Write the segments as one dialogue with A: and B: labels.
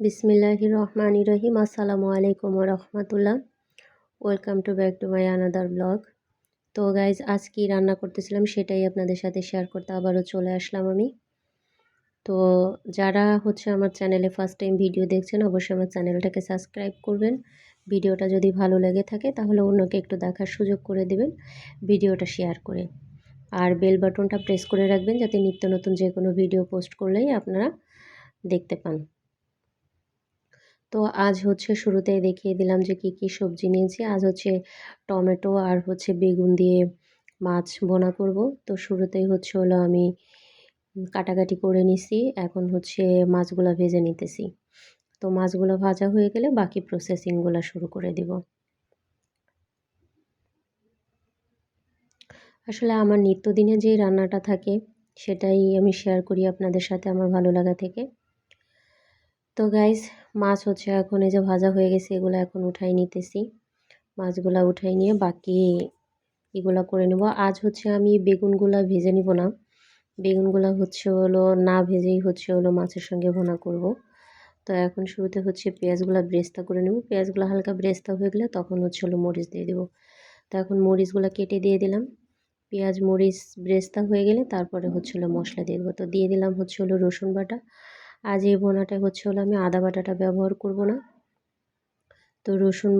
A: বিসমিল্লাহ রহমান রহিম। আসসালামু আলাইকুম রহমতুল্লাহ। Welcome to back to my another blog তো গাইজ আজ কি রান্না করতেছিলাম, সেটাই আপনাদের সাথে শেয়ার করতে আবারও চলে আসলাম আমি। তো যারা হচ্ছে আমার চ্যানেলে ফার্স্ট টাইম ভিডিও দেখছেন, অবশ্যই আমার চ্যানেলটাকে সাবস্ক্রাইব করবেন। ভিডিওটা যদি ভালো লেগে থাকে, তাহলে অন্যকে একটু দেখার সুযোগ করে দেবেন, ভিডিওটা শেয়ার করে। আর বেল বাটনটা প্রেস করে রাখবেন, যাতে নিত্য নতুন যে কোনো ভিডিও পোস্ট করলেই আপনারা দেখতে পান। তো আজ হচ্ছে শুরুতেই দেখিয়ে দিলাম যে কি কি সবজি নিয়েছি। আজ হচ্ছে টমেটো আর হচ্ছে বেগুন দিয়ে মাছ বোনা করব। তো শুরুতেই হচ্ছে হলো আমি কাটাকাটি করে নিছি। এখন হচ্ছে মাছগুলো ভেজে নিতেছি। তো মাছগুলো ভাজা হয়ে গেলে বাকি প্রসেসিংগুলো শুরু করে দিব। আসলে আমার নিত্যদিনে যেই রান্নাটা থাকে, সেটাই আমি শেয়ার করি আপনাদের সাথে। আমার ভালো লাগা থেকে। তো গাইস মাছ হচ্ছে এখন এই যে ভাজা হয়ে গেছে, এগুলো এখন উঠাই নিতেছি। মাছগুলা উঠাই নিয়ে বাকি এগুলো করে নেব। আজ হচ্ছে আমি বেগুনগুলা ভেজে নিব না। বেগুনগুলা হচ্ছে হলো, না ভেজেই হচ্ছে হলো মাছের সঙ্গে ভোনা করব। তো এখন শুরুতে হচ্ছে পেঁয়াজগুলো ব্রেস্তা করে নেব। পেঁয়াজগুলো হালকা ব্রেস্তা হয়ে গেলে তখন হচ্ছে হলো মরিচ দিয়ে দেবো। তো এখন মরিচগুলো কেটে দিয়ে দিলাম। পেঁয়াজ, মরিচ ব্রেস্তা হয়ে গেলে তারপরে হচ্ছে হলো মশলা দিয়ে দেবো। তো দিয়ে দিলাম হচ্ছে হলো রসুন বাটা। আজ এই বোনাটা হচ্ছে হলো আমি আদা বাটাটা ব্যবহার করব না। তো রসুন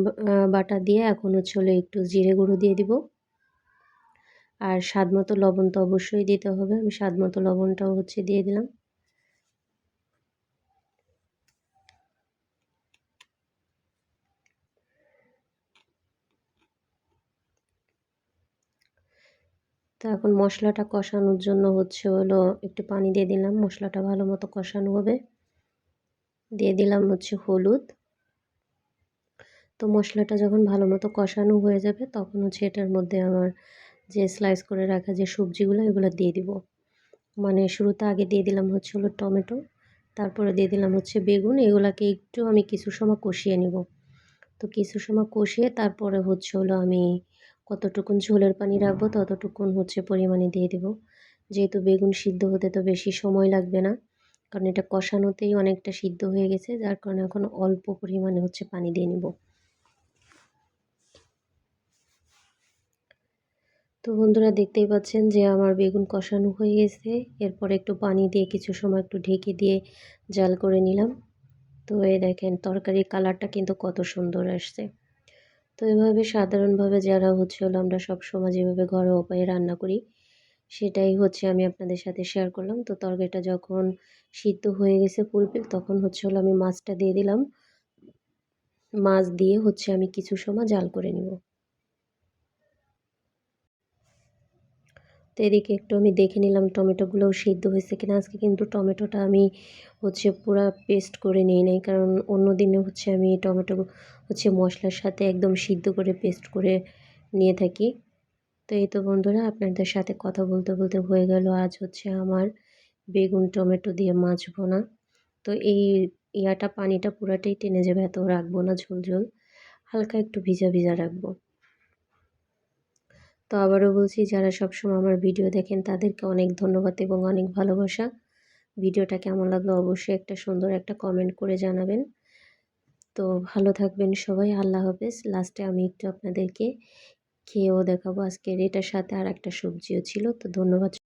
A: বাটা দিয়ে এখন হচ্ছে হলো একটু জিরে গুঁড়ো দিয়ে দিব। আর স্বাদ মতো লবণ তো অবশ্যই দিতে হবে। আমি স্বাদ মতো লবণটাও হচ্ছে দিয়ে দিলাম। তো এখন মশলাটা কষানোর জন্য হচ্ছে হলো একটু পানি দিয়ে দিলাম। মশলাটা ভালো মতো কষানো হবে। দিয়ে দিলাম হচ্ছে হলুদ। তো মশলাটা যখন ভালো মতো কষানো হয়ে যাবে তখন হচ্ছে এটার মধ্যে আমার যে স্লাইস করে রাখা যে সবজিগুলো, এগুলো দিয়ে দিব। মানে শুরুতে আগে দিয়ে দিলাম হচ্ছে হলো টমেটো, তারপরে দিয়ে দিলাম হচ্ছে বেগুন। এগুলাকে একটু আমি কিছু সময় কষিয়ে নিব। তো কিছু সময় কষিয়ে তারপরে হচ্ছে হলো আমি কতটুকুন ঝোলের পানি রাখব, ততটুকুন হচ্ছে পরিমাণে দিয়ে দেব। যেহেতু বেগুন সিদ্ধ হতে তো বেশি সময় লাগবে না, কারণ এটা কষানোতেই অনেকটা সিদ্ধ হয়ে গেছে, যার কারণে এখন অল্প পরিমাণে হচ্ছে পানি দিয়ে নিব। তো বন্ধুরা দেখতেই পাচ্ছেন যে আমার বেগুন কষানো হয়ে গেছে, এরপর একটু পানি দিয়ে কিছু সময় একটু ঢেকে দিয়ে জাল করে নিলাম। তো এই দেখেন, তরকারির কালারটা কিন্তু কত সুন্দর আসছে। তো এভাবে সাধারণভাবে যারা হচ্ছে হলো আমরা সব সময় যেভাবে ঘরোয়া উপায়ে রান্না করি, সেটাই হচ্ছে আমি আপনাদের সাথে শেয়ার করলাম। তো তরকারিটা যখন সিদ্ধ হয়ে গেছে ফুলফিল তখন হচ্ছে হলো আমি মাছটা দিয়ে দিলাম। মাছ দিয়ে হচ্ছে আমি কিছু সময় জাল করে নিব। তো এদিকে একটু আমি দেখে নিলাম টমেটোগুলোও সিদ্ধ হয়েছে কিনা। আজকে কিন্তু টমেটোটা আমি হচ্ছে পুরা পেস্ট করে নিই নাই, কারণ অন্য দিনে হচ্ছে আমি টমেটো হচ্ছে মশলার সাথে একদম সিদ্ধ করে পেস্ট করে নিয়ে থাকি। তো এই তো বন্ধুরা, আপনাদের সাথে কথা বলতে বলতে হয়ে গেল আজ হচ্ছে আমার বেগুন টমেটো দিয়ে মাছ বোনা তো এই ইয়াটা পানিটা পুরাটাই টেনে যাবে, এত রাখব না ঝোল ঝোল, হালকা একটু ভিজা ভিজা রাখব। তো আবারও বলছি, যারা সবসময় আমার ভিডিও দেখেন, তাদেরকে অনেক ধন্যবাদ এবং অনেক ভালোবাসা। ভিডিওটা কেমন লাগল অবশ্যই একটা সুন্দর একটা কমেন্ট করে জানাবেন। তো ভালো থাকবেন সবাই, আল্লাহ হাফেজ। লাস্টে আমি একটু আপনাদেরকে খেয়েও দেখাবো। আজকের এটার সাথে আর একটা সবজিও ছিল, তো ধন্যবাদ।